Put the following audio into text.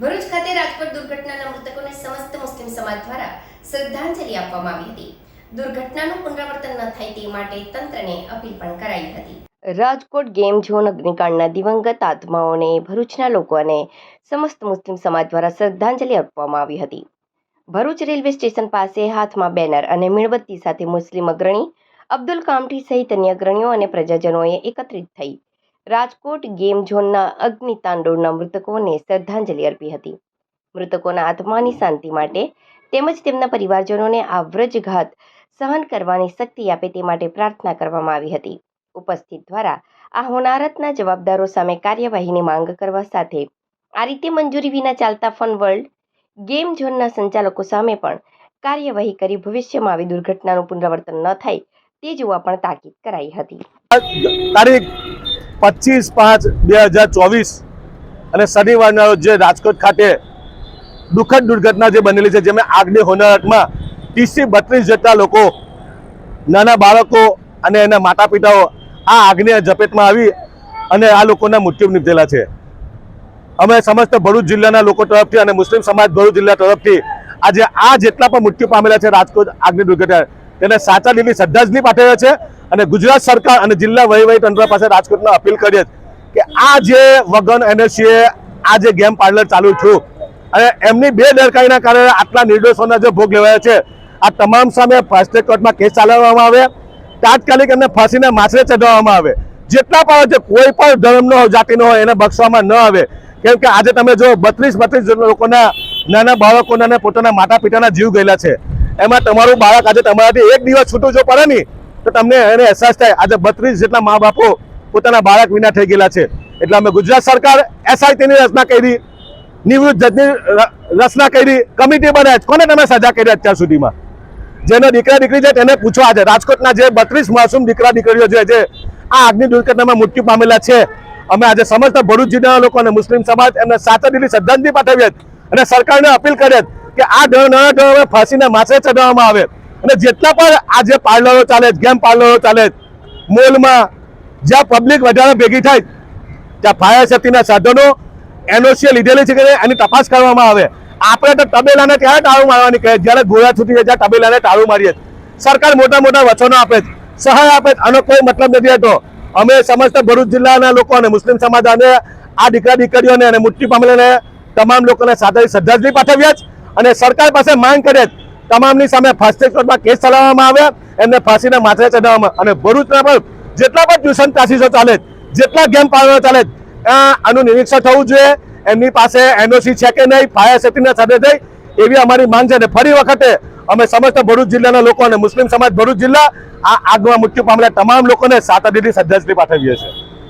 ભરૂચ ખાતે રાજકોટ દુર્ઘટનાના મૃતકોને સમસ્ત મુસ્લિમ સમાજ દ્વારા શ્રદ્ધાંજલિ આપવામાં આવી હતી. દુર્ઘટનાનું પુનરાવર્તન ન થાય તે માટે તંત્રને અપીલ પણ કરાઈ હતી. રાજકોટ ગેમ ઝોન અગ્નિકાંડના દિવંગત આત્માઓને ભરૂચના લોકો અને સમસ્ત મુસ્લિમ સમાજ દ્વારા શ્રદ્ધાંજલિ આપવામાં આવી હતી. ભરૂચ રેલવે સ્ટેશન પાસે હાથમાં બેનર અને મીણબત્તી સાથે મુસ્લિમ અગ્રણી અબ્દુલ કામઠી સહિત અન્ય અગ્રણીઓ અને પ્રજાજનોએ એકત્રિત થઈ રાજકોટ ગેમ ઝોનના અગ્નિતાંડવના મૃતકોને શ્રદ્ધાંજલિ અર્પી હતી. મૃતકોના આત્માની શાંતિ માટે તેમજ તેમના પરિવારજનોને આ વ્રજઘાત સહન કરવાની શક્તિ આપે તે માટે પ્રાર્થના કરવામાં આવી હતી. ઉપસ્થિત દ્વારા આ હોનારતના જવાબદારો સામે કાર્યવાહીની માંગ કરવા સાથે આ રીતે મંજૂરી વિના ચાલતા ફન વર્લ્ડ ગેમ ઝોનના સંચાલકો સામે પણ કાર્યવાહી કરી ભવિષ્યમાં આવી દુર્ઘટનાનું પુનરાવર્તન ન થાય તે જોવા પણ તાકીદ કરાઈ હતી. તારીખ પચીસ પાંચ બે હજાર ચોવીસ અને શનિવારના રોજ જે રાજકોટ ખાતે દુઃખદ દુર્ઘટના જે બનેલી છે, જેમાં આગની હોનારતમાં ત્રીસથી બત્રીસ જેટલા લોકો, નાના બાળકો અને એના માતા પિતાઓ આ આગની ઝપેટમાં આવી અને આ લોકોના મૃત્યુ નીપજેલા છે. અમે સમસ્ત ભરૂચ જિલ્લાના લોકો તરફથી અને મુસ્લિમ સમાજ ભરૂચ જિલ્લા તરફથી આજે આ જેટલા પણ મૃત્યુ પામેલા છે, રાજકોટ આગની દુર્ઘટના, તેને સાચા દિલની શ્રદ્ધાંજલિ પાઠવે છે. અને ગુજરાત સરકાર અને જિલ્લા વહીવટી તંત્ર પાસે રાજકોટમાં અપીલ કરીએ કે આ જે વગન એનએસસીએ આ જે ગેમ પાર્લર ચાલુ થયું અને એમની બે દરકારીના કારણે આટલા નિર્દોષોના જે ભોગ લેવાયા છે, આ તમામ સામે ફાસ્ટ કોર્ટમાં કેસ ચલાવવામાં આવે, તાત્કાલિક એમને ફાંસીને માછરે ચઢાવવામાં આવે. જેટલા પણ હોય છે, કોઈ પણ ધર્મનો, જાતિનો હોય એને બક્ષવામાં ન આવે. કેમ કે આજે તમે જો બત્રીસ બત્રીસ લોકોના, નાના બાળકોના પોતાના માતા પિતાના જીવ ગયેલા છે. એમાં તમારું બાળક આજે તમારાથી એક દિવસ છૂટું જો પડે નહીં તો તમને એને અહેસાસ થાય. આજે બત્રીસ જેટલા મા બાપો પોતાના બાળક વિના થઈ ગયેલા છે. એટલે અમે ગુજરાત સરકાર એસઆઈટીની રચના કરી, નિવૃત્ત જજની રચના કરી, કમિટી બનાવી કોને તમે સજા કરી અત્યાર સુધીમાં? જેનો દીકરા દીકરી છે તેને પૂછવા છે રાજકોટના જે બત્રીસ માસૂમ દીકરા દીકરીઓ છે આ આગની દુર્ઘટનામાં મૃત્યુ પામેલા છે. અમે આજે સમસ્ત ભરૂચ જિલ્લાના લોકો અને મુસ્લિમ સમાજ એમને સાચા દિલ્હી શ્રદ્ધાંજલિ પાઠવીએ અને સરકારને અપીલ કરીએ કે આ ઢળ નાના ઢળ ફાંસીના માથે ચડાવવામાં આવે. અને જેટલા પણ આ જે પાર્લરો ચાલે ગેમ પાર્લરો ચાલે મોલમાં જ્યાં પબ્લિક વધારે ભેગી થાય, ત્યાં ફાયર સેફ્ટીના સાધનો એનઓસીએ લીધેલી છે કે એની તપાસ કરવામાં આવે. આપણે તો તબેલાને ત્યારે ટાળું મારવાની કહે જ્યારે ગોળા છૂટી જાય ત્યાં તબેલાને ટાળું મારીએ સરકાર મોટા મોટા વચનો આપે છે, સહાય આપે છે, આનો કોઈ મતલબ નથી હતો અમે સમસ્ત ભરૂચ જિલ્લાના લોકો અને મુસ્લિમ સમાજ અને આ દીકરા દીકરીઓને અને મૃત્યુ પામેલાને તમામ લોકોને સાથે શ્રદ્ધાંજલિ પાઠવ્યા છે અને સરકાર પાસે માંગ કરે છે તમામની સામે ફાસ્ટેગ કોર્ટમાં કેસ ચલાવવામાં આવ્યા. એમને ફાંસીના માથે ચડાવવામાં અને ભરૂચના પણ જેટલા પણ ટ્યુશન ક્લાસીસો ચાલે, જેટલા ગેમ પાર્લર ચાલે આનું નિરીક્ષણ થવું જોઈએ. એમની પાસે એનઓસી છે કે નહીં, ફાયર સેફ્ટીના સાથે થઈ, એવી અમારી માંગ છે. અને ફરી વખતે અમે સમસ્ત ભરૂચ જિલ્લાના લોકો અને મુસ્લિમ સમાજ ભરૂચ જિલ્લા આ આગમાં મૃત્યુ પામેલા તમામ લોકોને સાત અઢીની શ્રદ્ધાંજલિ પાઠવીએ છીએ.